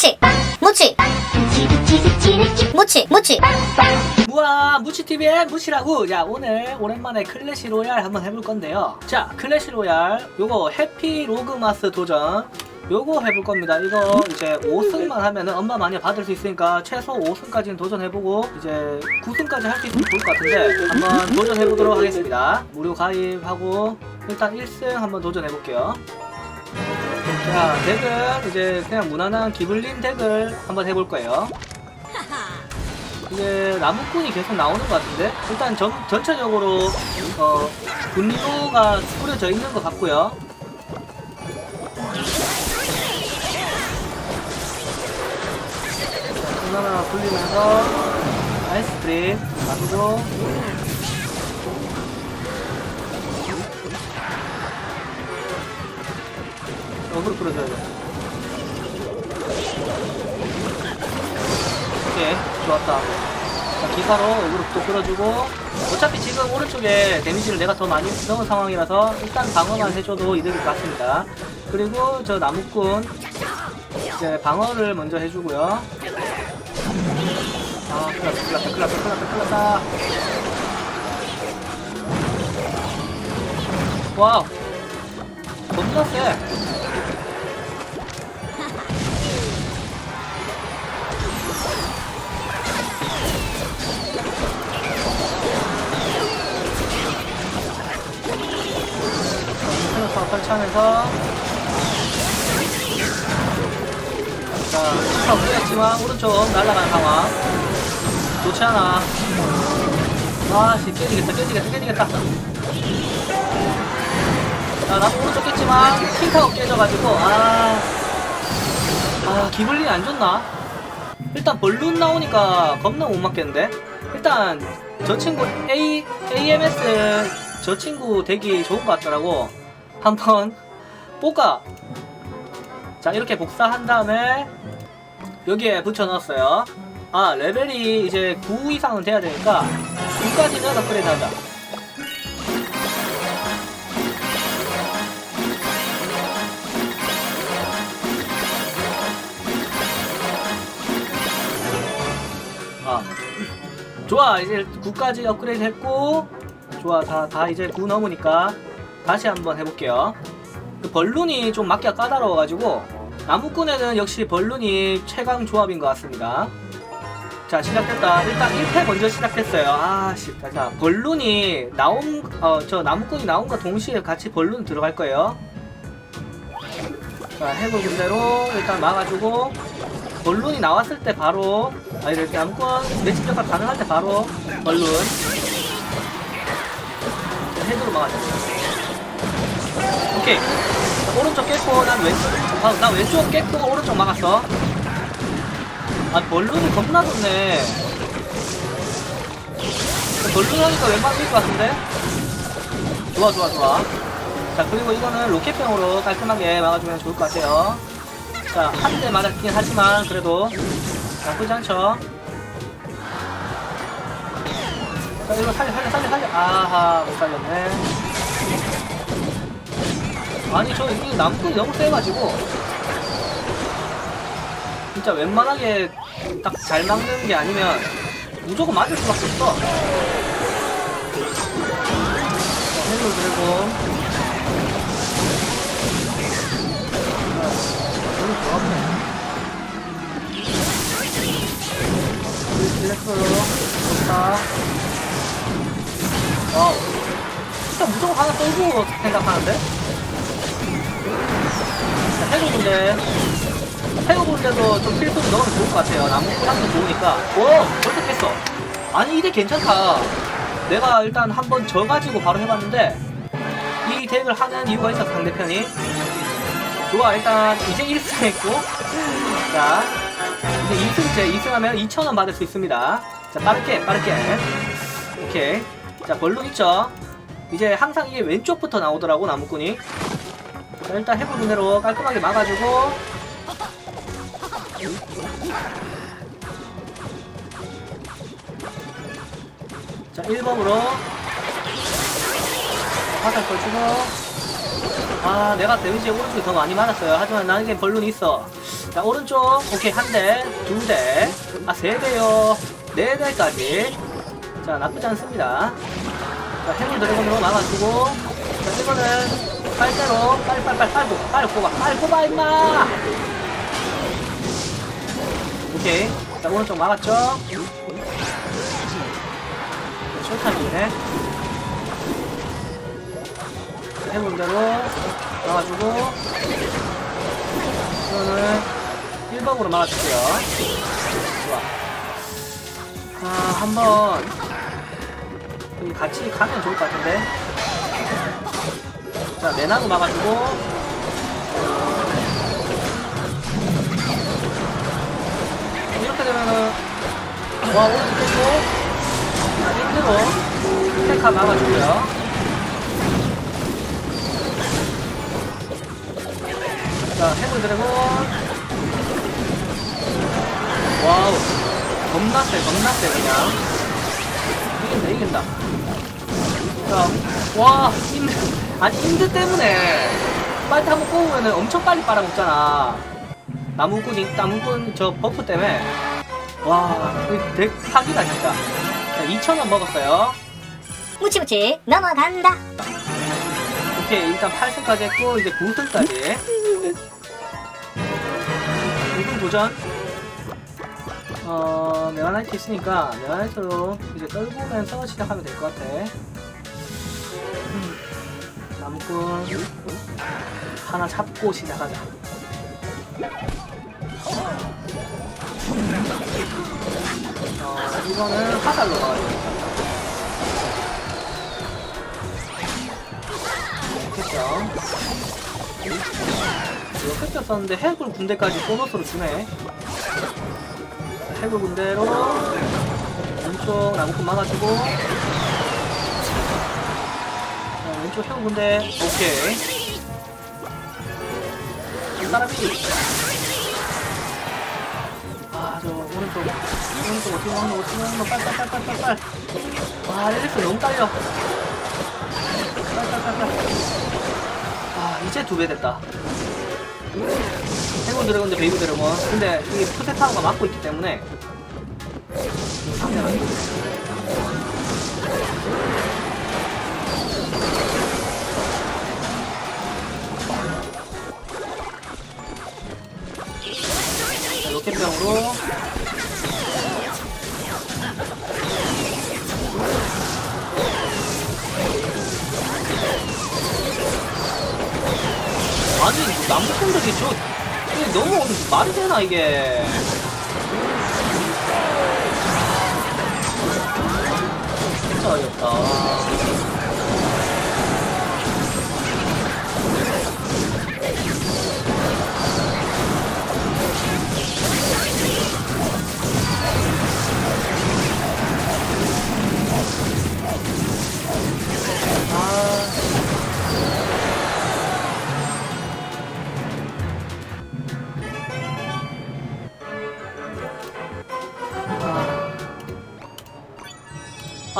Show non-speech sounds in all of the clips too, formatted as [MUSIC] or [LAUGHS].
무치 무치 무치 무치. 우와 무치TV의 무치라고. 자 오늘 오랜만에 클래시 로얄 한번 해볼 건데요. 자 클래시 로얄 요거 해피 로그마스 도전. 요거 해볼 겁니다. 이거 이제 5승만 하면은 엄마 많이 받을 수 있으니까 최소 5승까지는 도전해보고 이제 9승까지 할 수 있으면 좋을 것 같은데 한번 도전해보도록 하겠습니다. 무료 가입하고 일단 1승 한번 도전해볼게요 자 덱은 이제 그냥 무난한 기블린 덱을 한번 해볼 거예요. 이제 나무꾼이 계속 나오는 것 같은데? 일단 전, 전체적으로 어, 분노가 뿌려져 있는 것 같고요. 하나 굴리면서 아이스크림 놔두고 어그로 끌어줘야 돼 오케이 좋았다. 자, 기사로 어그로 또 끌어주고 어차피 지금 오른쪽에 데미지를 내가 더 많이 넣은 상황이라서 일단 방어만 해줘도 이득일 것 같습니다. 그리고 저 나무꾼 이제 방어를 먼저 해주고요. 아 큰일 났다 큰일 났다 큰일 났다 큰일 났다 큰일 났다. 와우. 겁나 세 하면서. 자, 스파 뿌렸지만 오른쪽 날아가는 상황. 좋지 않아. 아씨 깨지겠다 깨지겠다 깨지겠다. 자 나도 오른쪽 깼지만 킹타워 깨져가지고 아... 아 기블리 안 좋나? 일단 벌룬 나오니까 겁나 못 맞겠는데? 일단 저 친구 A, AMS 저 친구 되기 좋은 것 같더라고 한번 뽀까 자 이렇게 복사한 다음에 여기에 붙여 넣었어요. 아 레벨이 이제 9 이상은 돼야 되니까 9까지는 업그레이드 하자. 아 좋아. 이제 9까지 업그레이드 했고 좋아. 다, 다 이제 9 넘으니까 다시 한번 해볼게요. 그 벌룬이 좀 맞기가 까다로워가지고 나무꾼에는 역시 벌룬이 최강 조합인 것 같습니다. 자 시작됐다. 일단 1패 먼저 시작했어요. 아씨. 자 벌룬이 나온 어 저 나무꾼이 나온과 동시에 같이 벌룬 들어갈 거예요. 자 해골 군대로 일단 막아주고 벌룬이 나왔을 때 바로 아 이렇게 나무꾼 매칭 역할 가능할 때 바로 벌룬. 헤드로 막아줘 오케이. 자, 오른쪽 깼고 난 왼쪽 아, 나 왼쪽 깼고 오른쪽 막았어. 아 벌룬이 겁나 좋네. 벌룬 하니까 이길 것 같은데? 좋아 좋아 좋아. 자 그리고 이거는 로켓병으로 깔끔하게 막아주면 좋을 것 같아요. 자 한 대 맞았긴 하지만 그래도 나쁘지 않죠. 자 이거 살려 살려 살려 살려. 아하 못 살렸네 아니 저이 남꾼 너무 세가지고 진짜 웬만하게 딱 잘 막는 게 아니면 무조건 맞을 수밖에 없어. 헬로 드래곤. 너무 좋았네. 일렉트로 좋다. 와우. 진짜 무조건 하나 떨고 생각하는데? 해고군데 해고군데도 좀 필수로 넣으면 좋을 것 같아요. 나무 향도 좋으니까. 오! 벌써 깼어. 아니 이대 괜찮다. 내가 일단 한번 져가지고 바로 해봤는데 이 덱을 하는 이유가 있어 상대편이. 좋아 일단 이제 [LAUGHS] 1승 했고. 자 이제 2승째 2승하면 2,000원 받을 수 있습니다. 자 빠르게 빠르게. 오케이. 자 벌룬 있죠? 이제 항상 이게 왼쪽부터 나오더라고 나무꾼이 자 일단 해보는 대로 깔끔하게 막아주고. 자 1번으로. 화살 걸치고. 아 내가 데미지 오른쪽이 더 많이 맞았어요. 하지만 나에겐 벌룬이 있어. 자 오른쪽. 오케이 한 대, 두 대, 아세 대요, 네 대까지. 자 나쁘지 않습니다. 자 해물 드래곤으로 막아주고, 자 이거는 빨대로 빨빨빨 빨고 빨 뽑아 빨 뽑아 임마. 오케이. 자 오른쪽 막았죠. 쇼타임이네. 자, 해물대로 막아주고. 이거는 1번으로 막아줄게요. 좋아. 아, 한번 같이 가면 좋을 것 같은데. 자, 내나무 막아주고. 이렇게 되면은 와 뺐고 자, 힘들어 탱카 막아주고요. 자, 해물 드래곤. 와우. 겁나 세, 겁나 세, 그냥. 이긴다, 이긴다. 자, 와, 힘, 아니, 힘들 때문에 빨리 한번 뽑으면 엄청 빨리 빨아먹잖아. 나무꾼이, 나무꾼 저 버프 때문에. 와, 이덱 사기다, 진짜. 자, 2,000원 먹었어요. 무치무치 넘어간다. 오케이, 일단 8승까지 했고, 이제 9승까지. 2분 도전. 어, 메가나이트 있으니까, 메가나이트로 이제 떨구면서 시작하면 될 것 같아. 음, 나무꾼. 하나 잡고 시작하자. 어, 이거는 화살로 가야겠다. 좋겠죠. 이거 썼는데 해골 군대까지 보너스로 주네. 해골 군대로 왼쪽 나무꾼 막아주고 자, 왼쪽 해골 군대. 오케이. 사람이. 아저 오른쪽 오른쪽 어떻게 막노 어떻게 막노 빨빨빨빨빨빨 와 렐릭스 너무 딸려. 빨빨빨빨 아 이제 두 배 됐다. 해골 드래곤 대 베이비 드래곤. 근데 이게 푸세타우가 막고 있기 때문에. 좀 상대가 로켓병으로. 아니 저 이게 너무 말이 되나 이게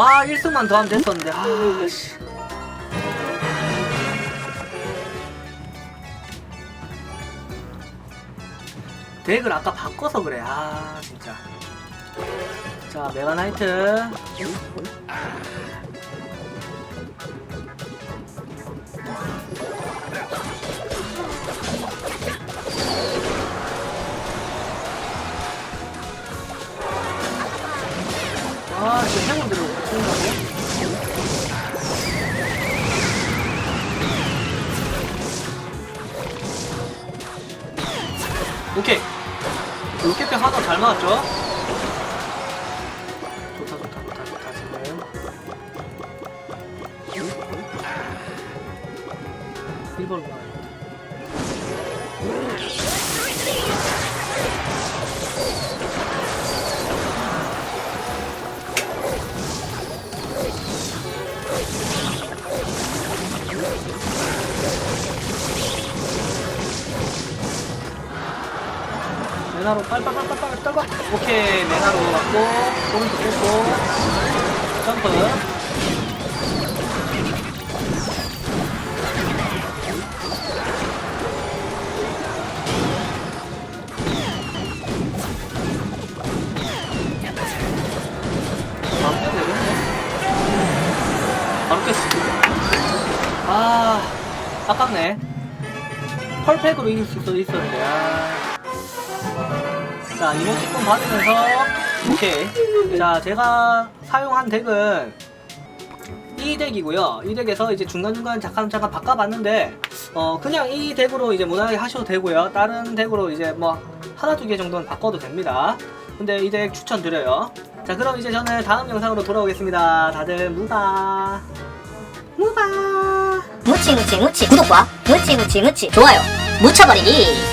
아 1승만 더 하면 됐었는데. 아 씨. 덱을 아까 바꿔서 그래. 아 진짜. 자 메가나이트 아 지금 해골들을 치는다고? 오케이 로켓병 하나 잘 맞았죠? 좋다 좋다 좋다 좋다 지금 1번으 내나로 빨빨빨빨빨 떨고 오케이 내나로 왔고 포인트 뽑고. 점프. 아, 바로 껴야 되겠네. 바로 꼈어. 아 아깝네. 펄팩으로 이길 수도 있었는데. 아. 자, 이모티콘 받으면서, 오케이. 자, 제가 사용한 덱은 이 덱이고요. 이 덱에서 이제 중간중간 잠깐 잠깐 바꿔봤는데, 어, 그냥 이 덱으로 이제 무난하게 하셔도 되고요. 다른 덱으로 이제 뭐, 하나 두 개 정도는 바꿔도 됩니다. 근데 이 덱 추천드려요. 자, 그럼 이제 저는 다음 영상으로 돌아오겠습니다. 다들 무바. 무바. 무치 무치 무치 구독과 무치 무치 무치 좋아요 묻혀버리기